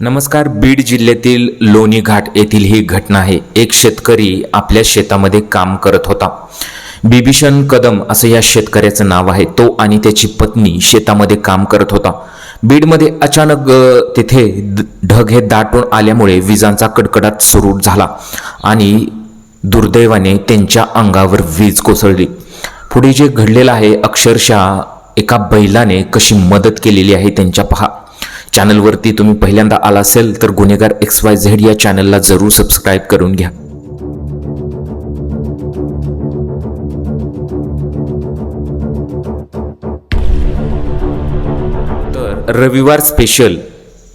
नमस्कार बीड जिल्ह्यातील लोणी घाट येथील ही घटना आहे. एक शेतकरी आपल्या शेतामध्ये काम करत होता. बिभीषण कदम असं या शेतकऱ्याचं नाव आहे. तो आणि त्याची पत्नी शेतामध्ये काम करत होता. बीडमध्ये अचानक तिथे द- ढग हे दाटून आल्यामुळे विजांचा कडकडाट सुरू झाला आणि दुर्दैवाने त्यांच्या अंगावर वीज कोसळली. पुढे जे घडलेलं आहे अक्षरशः एका बैलाने कशी मदत केलेली आहे त्यांच्या पहा. चॅनलवरती तुम्ही पहिल्यांदा आला असेल तर गुन्हेगार एक्स वाय झेड या चॅनलला जरूर सबस्क्राईब करून घ्या. तर रविवार स्पेशल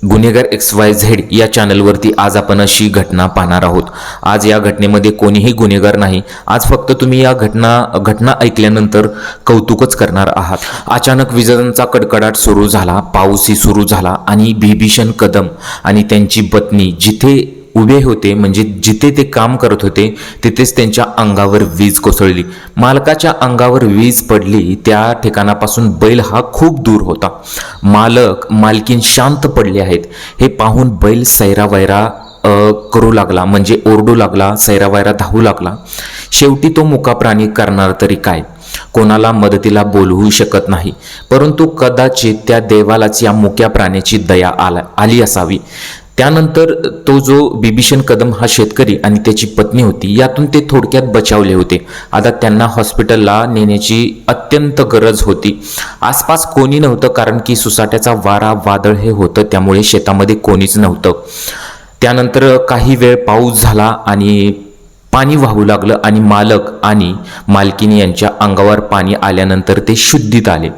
गुन्हेगार एक्स वाय झेड या चॅनलवरती आज आपण अशी घटना पाहणार आहोत. आज या घटनेमध्ये कोणीही गुन्हेगार नाही. आज फक्त तुम्ही या घटना घटना ऐकल्यानंतर कौतुकच करणार आहात. अचानक विजांचा कडकडाट सुरू झाला पाऊसही सुरू झाला आणि बिभीषण कदम आणि त्यांची पत्नी जिथे उभे होते म्हणजे जिथे ते काम करत होते तिथेच त्यांच्या अंगावर वीज कोसळली. मालकाच्या अंगावर वीज पडली त्या ठिकाणापासून बैल हा खूप दूर होता. मालक मालकीन शांत पडले आहेत. हे पाहून बैल सैरावैरा करू लागला म्हणजे ओरडू लागला सैरावैरा धावू लागला. शेवटी तो मुका प्राणी करणार तरी काय? कोणाला मदतीला बोलवू शकत नाही. परंतु कदाचित त्या देवालाच या मुक्या प्राण्याची दया आला आली असावी. त्यानंतर तो जो बिभीषण कदम हा शेतकरी आणि त्याची पत्नी होती यातून ते थोडक्यात बचावले होते. आता त्यांना हॉस्पिटलला नेण्याची अत्यंत गरज होती. आसपास कोणी नव्हतं कारण की सुसाट्याचा वारा वादळ हे होतं त्यामुळे शेतामध्ये कोणीच नव्हतं. त्यानंतर काही वेळ पाऊस झाला आणि पाणी वाहू लागलं आणि मालक आणि मालकिनी यांच्या अंगावर पाणी आल्यानंतर ते शुद्धीत आले.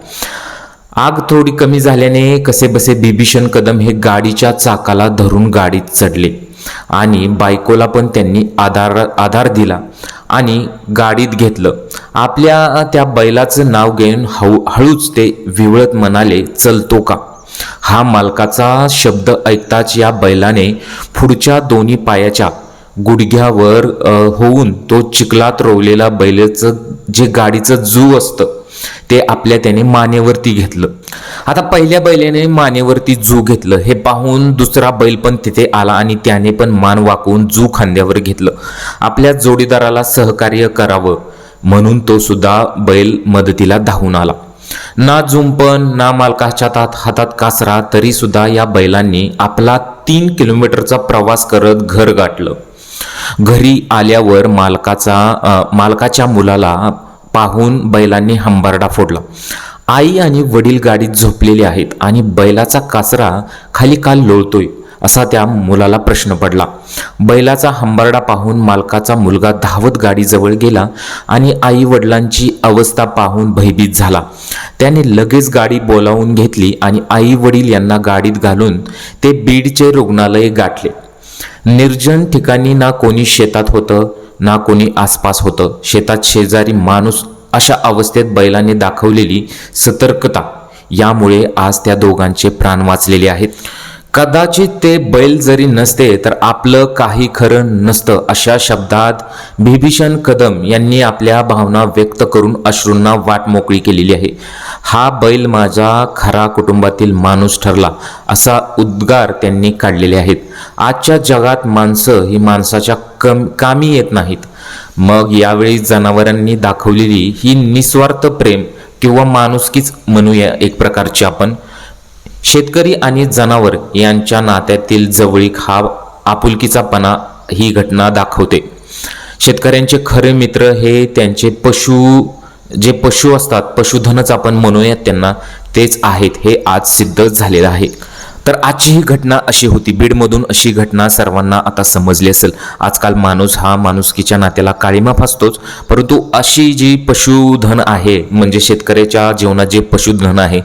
आग थोडी कमी झाल्याने कसे बसे बिभीषण कदम हे गाडीच्या चाकाला धरून गाडीत चढले. आणि बायकोला पण त्यांनी आधार आधार दिला आणि गाडीत घेतलं. आपल्या त्या बैलाचं नाव घेऊन हळू हळूच ते विवळत म्हणाले चलतो का? हा मालकाचा शब्द ऐकताच या बैलाने पुढच्या दोन्ही पायाच्या गुडघ्यावर होऊन तो चिखलात रोवलेला बैलाचं जे गाडीचं जू असतं ते आपल्या त्याने मानेवरती घेतलं. आता पहिल्या बैलाने मानेवरती जू घेतलं हे पाहून दुसरा बैल पण तिथे आला आणि त्याने पण मान वाकवून जू खांद्यावर घेतलं. आपल्या जोडीदाराला सहकार्य करावं म्हणून तो सुद्धा बैल मदतीला धावून आला. ना जुंपण ना मालकाच्या हातात हातात कासरा तरी सुद्धा या बैलांनी आपला तीन किलोमीटरचा प्रवास करत घर गाठलं. घरी आल्यावर मालकाचा मालकाच्या मुलाला पाहून बैलांनी हंबारडा फोडला. आई आणि वडील गाडीत झोपलेले आहेत आणि बैलाचा कासरा खाली काल लोळतोय असा त्या मुलाला प्रश्न पडला. बैलाचा हंबारडा पाहून मालकाचा मुलगा धावत गाडीजवळ गेला आणि आई वडिलांची अवस्था पाहून भयभीत झाला. त्याने लगेच गाडी बोलावून घेतली आणि आई वडील यांना गाडीत घालून ते बीडचे रुग्णालय गाठले. निर्जन ठिकाणी ना कोणी शेतात होतं ना कोणी आसपास होतं. शेतात शेजारी माणूस अशा अवस्थेत बैलाने दाखवलेली सतर्कता यामुळे आज त्या दोघांचे प्राण वाचलेले आहेत. कदाचित ते बैल जरी नसते तर आपलं काही खरं नसतं अशा शब्दात बिभीषण कदम यांनी आपल्या भावना व्यक्त करून अश्रूंना वाट मोकळी केलेली आहे. हा बैल माझा खरा कुटुंबातील माणूस ठरला असा उद्गार त्यांनी काढलेले आहेत. आजच्या जगात माणसं ही माणसाच्या कम कामी येत नाहीत. मग यावेळी जनावरांनी दाखवलेली ही निस्वार्थ प्रेम किंवा माणुसकीच म्हणूया एक प्रकारची आपण. शेतकरी आणि जनावर यांच्या नात्यातील जवळीक हा आपुलकीचापणा ही घटना दाखवते. शेतकऱ्यांचे खरे मित्र हे त्यांचे पशु जे पशु असतात पशुधनच आपण म्हणूयात त्यांना तेच आहेत हे आज सिद्ध झालेलं आहे. तर आजची ही घटना अशी होती. बीडमधून अशी घटना सर्वांना आता समजली असेल. आजकाल माणूस हा माणुसकीच्या नात्याला काळीमा फासतोच. परंतु अशी जी पशुधन आहे म्हणजे शेतकऱ्याच्या जीवनात जे पशुधन आहे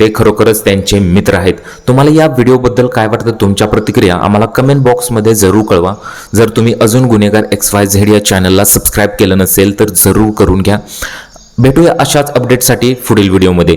ते खरोखरच त्यांचे मित्र आहेत. तुम्हाला या व्हिडिओबद्दल काय वाटतं? तुमच्या प्रतिक्रिया आम्हाला कमेंट बॉक्समध्ये जरूर कळवा. जर तुम्ही अजून गुन्हेगार एक्स वाय झेड या चॅनलला सबस्क्राईब केलं नसेल तर जरूर करून घ्या. भेटूया अशाच अपडेटसाठी पुढील व्हिडिओमध्ये